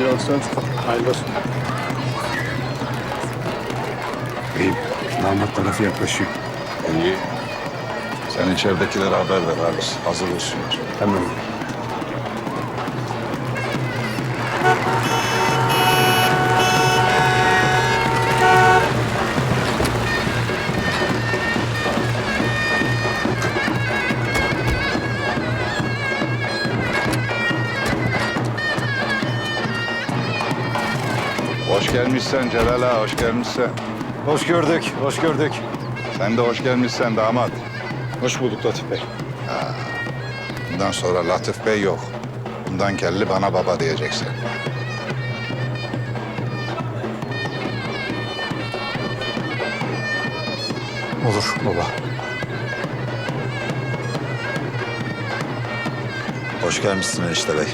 Hayırlı olsun. Hayırlı olsun. Beyim, damat tarafı yaklaşıyor. İyi. Sen içeridekilere haber ver Halis. Hazır olsunlar. Tamam. Gelmişsen Celal ağa, hoş gelmişsen. Hoş gördük, hoş gördük. Sen de hoş gelmişsen damat. Hoş bulduk Latif Bey. Bundan sonra Latif Bey yok. Bundan kelli bana baba diyeceksin. Olur baba. Hoş gelmişsin enişte bey.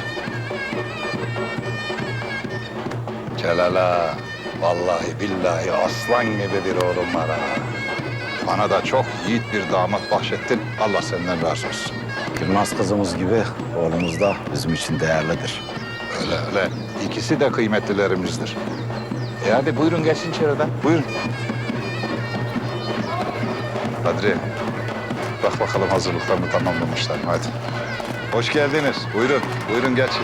Celal ağa, vallahi billahi aslan gibi bir oğlum var ha. Bana da çok yiğit bir damat bahşettin. Allah senden razı olsun. Gülmaz kızımız gibi oğlumuz da bizim için değerlidir. Öyle öyle. İkisi de kıymetlilerimizdir. E hadi buyurun geçin içeriden. Buyurun. Kadri, bak bakalım hazırlıklarını tamamlamışlar mı? Hadi. Hoş geldiniz. Buyurun, buyurun geçin.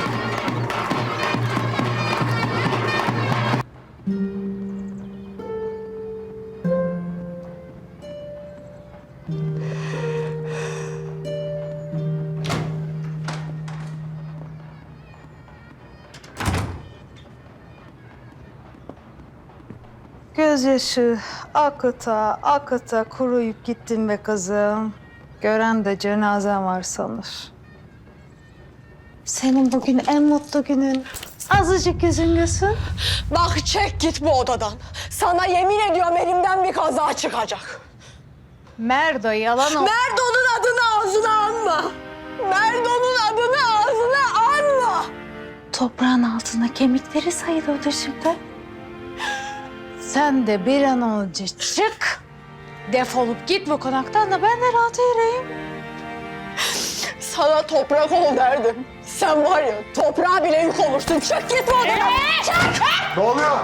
Gözyaşı akıta akıta kuruyup gittin be kızım. Gören de cenazen var sanır. Senin bugün en mutlu günün. Azıcık yüzün gülsün. Bak çek git bu odadan. Sana yemin ediyorum elimden bir kaza çıkacak. Merdo yalan o. Merdo'nun adını ağzına anma. Merdo'nun adını ağzına anma. Toprağın altında kemikleri sayılıyordur şimdi. Sen de bir an önce çık. Defolup git bu konaktan da ben de rahat yürüyeyim. Sana toprak ol derdim. Sen var ya toprağa bile yük olursun. Çık git bu odadan. Çık. Ne oluyor?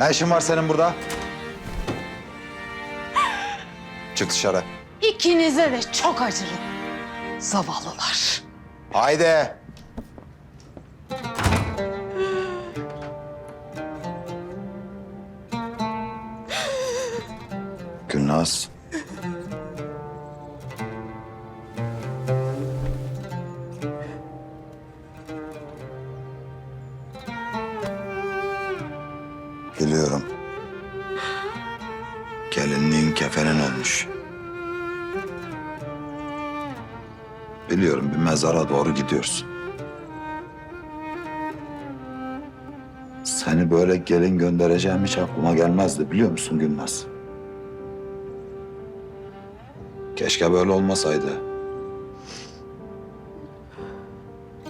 Ne işin var senin burada? Çık dışarı. İkinize de çok acırım. Zavallılar. Haydi. Gülnaz. Biliyorum. Gelinliğin kefenin olmuş. Biliyorum bir mezara doğru gidiyorsun. Seni böyle gelin göndereceğim hiç aklıma gelmezdi biliyor musun Gülnaz? Keşke böyle olmasaydı.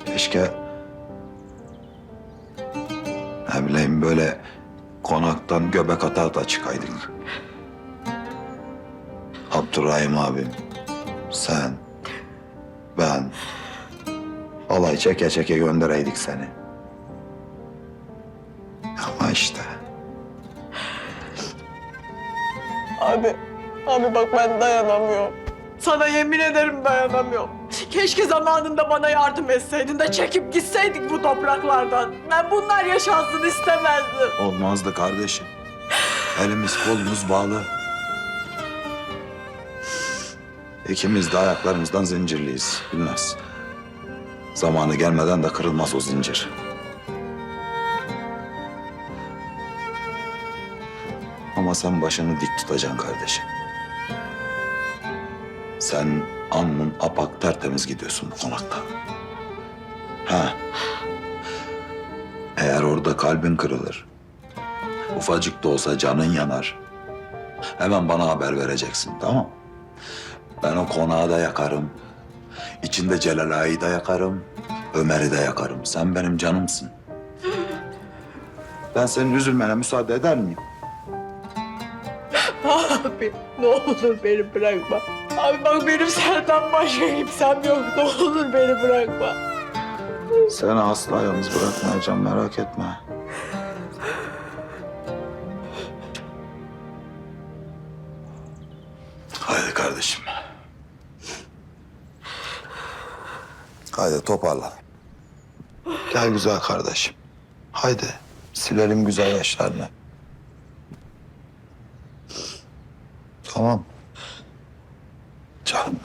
Keşke ne bileyim böyle konaktan göbek atar da çıkaydın. Abdurrahim abim, sen, ben alay çeke çeke göndereydik seni. Ama işte Abi, abi bak ben dayanamıyorum. Sana yemin ederim dayanamıyorum. Keşke zamanında bana yardım etseydin de çekip gitseydik bu topraklardan. Ben bunlar yaşansın istemezdim. olmazdı kardeşim. Elimiz kolumuz bağlı. İkimiz de ayaklarımızdan zincirliyiz bilmez. Zamanı gelmeden de kırılmaz o zincir. Ama sen başını dik tutacaksın kardeşim. Sen alnın apak tertemiz gidiyorsun bu konakta. Ha. Eğer orada kalbin kırılır, ufacık da olsa canın yanar. Hemen bana haber vereceksin, tamam Ben o konağı da yakarım. İçinde Celal Ağa'yı da yakarım. Ömer'i de yakarım. Sen benim canımsın. Ben senin üzülmene müsaade eder miyim? Abi ne olur beni bırakma. Abi bak benim senden başka kimsem yok. Ne olur beni bırakma. Seni asla yalnız bırakmayacağım merak etme. Haydi kardeşim. Haydi toparlan. Gel güzel kardeşim. Haydi silelim güzel yaşlarını. Tamam. Canım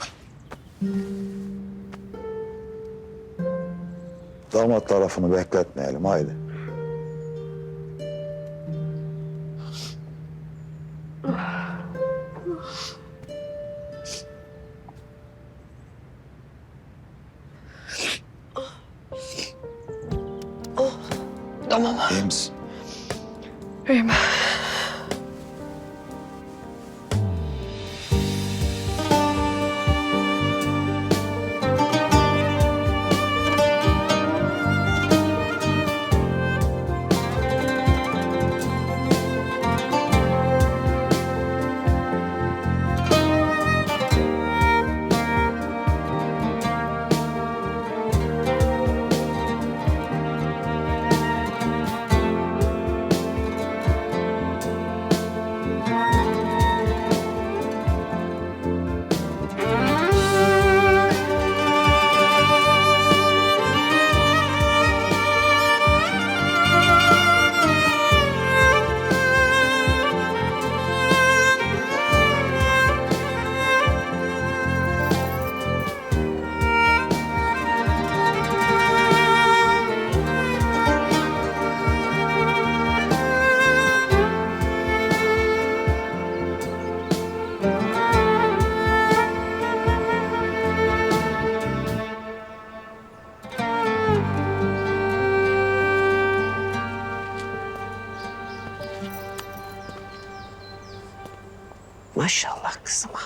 Damat tarafını bekletmeyelim haydi. Tamam. İyi misin? İyiyim. Maşallah kızıma.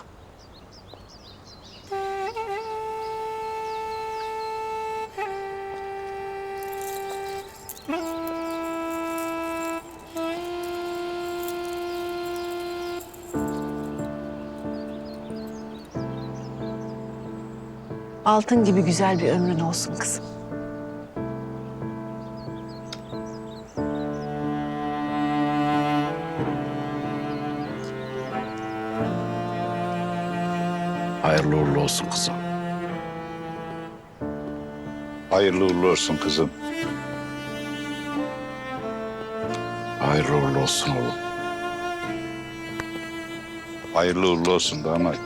Altın gibi güzel bir ömrün olsun kızım. Hayırlı uğurlu olsun kızım. Hayırlı uğurlu olsun kızım. Hayırlı uğurlu olsun oğlum. Hayırlı uğurlu olsun damat.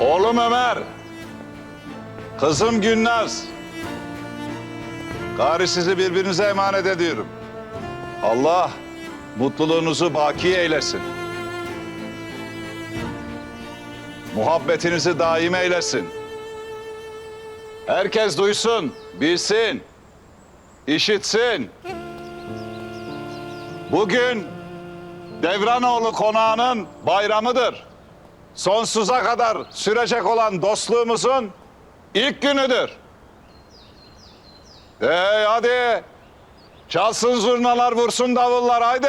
Oğlum Ömer. Kızım Günnaz. Gari sizi birbirinize emanet ediyorum. Allah mutluluğunuzu baki eylesin. Muhabbetinizi daim eylesin. Herkes duysun, bilsin, işitsin. Bugün Devranoğlu konağının bayramıdır. Sonsuza kadar sürecek olan dostluğumuzun ilk günüdür. Hey hadi. Çalsın zurnalar, vursun davullar haydi.